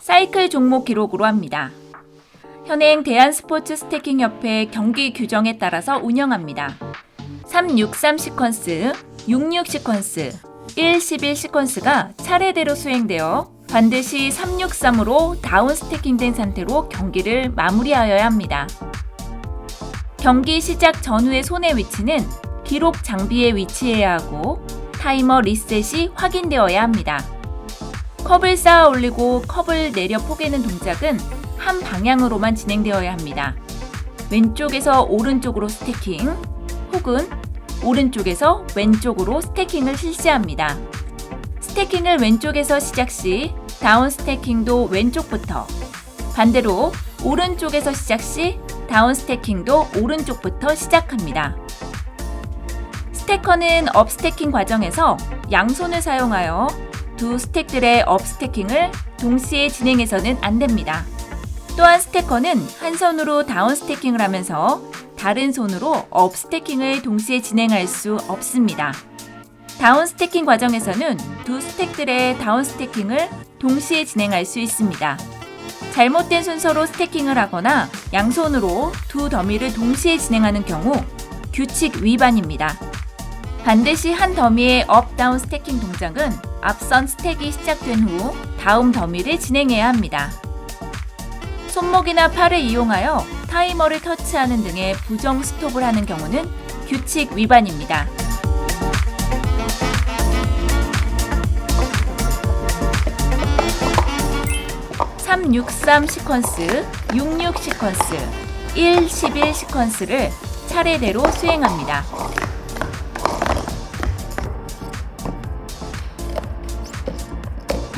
사이클 종목 기록으로 합니다. 현행 대한스포츠 스태킹협회 경기 규정에 따라서 운영합니다. 363 시퀀스, 66 시퀀스, 1, 11 시퀀스가 차례대로 수행되어 반드시 363으로 다운 스태킹된 상태로 경기를 마무리하여야 합니다. 경기 시작 전후의 손의 위치는 기록 장비에 위치해야 하고 타이머 리셋이 확인되어야 합니다. 컵을 쌓아 올리고 컵을 내려 포개는 동작은 한 방향으로만 진행되어야 합니다. 왼쪽에서 오른쪽으로 스태킹 혹은 오른쪽에서 왼쪽으로 스태킹을 실시합니다. 스태킹을 왼쪽에서 시작 시 다운 스태킹도 왼쪽부터 반대로 오른쪽에서 시작 시 다운 스태킹도 오른쪽부터 시작합니다. 스태커는 업 스태킹 과정에서 양손을 사용하여 두 스택들의 업 스태킹을 동시에 진행해서는 안 됩니다. 또한 스태커는 한 손으로 다운 스태킹을 하면서 다른 손으로 업 스태킹을 동시에 진행할 수 없습니다. 다운 스태킹 과정에서는 두 스택들의 다운 스태킹을 동시에 진행할 수 있습니다. 잘못된 순서로 스태킹을 하거나 양손으로 두 더미를 동시에 진행하는 경우 규칙 위반입니다. 반드시 한 더미의 업 다운 스태킹 동작은 앞선 스택이 시작된 후 다음 더미를 진행해야 합니다. 손목이나 팔을 이용하여 타이머를 터치하는 등의 부정 스톱을 하는 경우는 규칙 위반입니다. (363) 시퀀스, (66) 시퀀스, (1) (11) 시퀀스를 차례대로 수행합니다.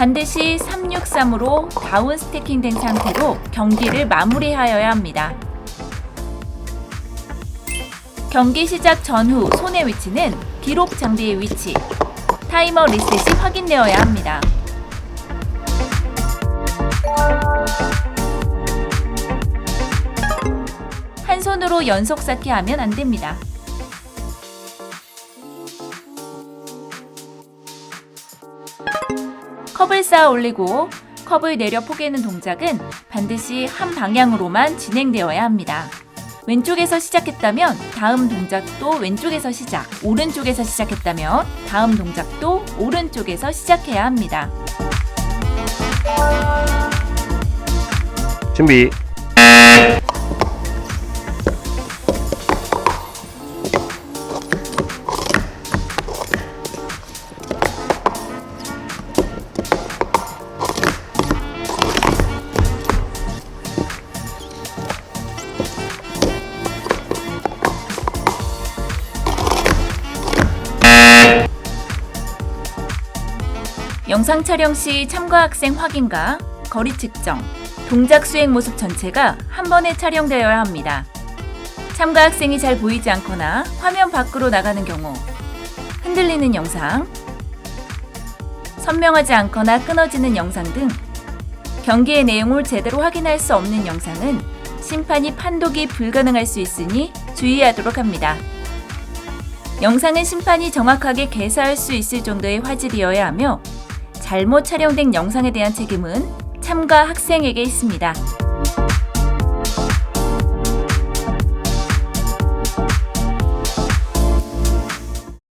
반드시 363으로 다운 스태킹 된 상태로 경기를 마무리하여야 합니다. 경기 시작 전후 손의 위치는 기록 장비의 위치, 타이머 리셋이 확인되어야 합니다. 한 손으로 연속 쌓기 하면 안 됩니다. 컵을 쌓아 올리고 컵을 내려 포개는 동작은 반드시 한 방향으로만 진행되어야 합니다. 왼쪽에서 시작했다면 다음 동작도 왼쪽에서 시작, 오른쪽에서 시작했다면 다음 동작도 오른쪽에서 시작해야 합니다. 준비. 영상 촬영 시 참가 학생 확인과 거리 측정, 동작 수행 모습 전체가 한 번에 촬영되어야 합니다. 참가 학생이 잘 보이지 않거나 화면 밖으로 나가는 경우, 흔들리는 영상, 선명하지 않거나 끊어지는 영상 등 경기의 내용을 제대로 확인할 수 없는 영상은 심판이 판독이 불가능할 수 있으니 주의하도록 합니다. 영상은 심판이 정확하게 개사할 수 있을 정도의 화질이어야 하며 잘못 촬영된 영상에 대한 책임은 참가 학생에게 있습니다.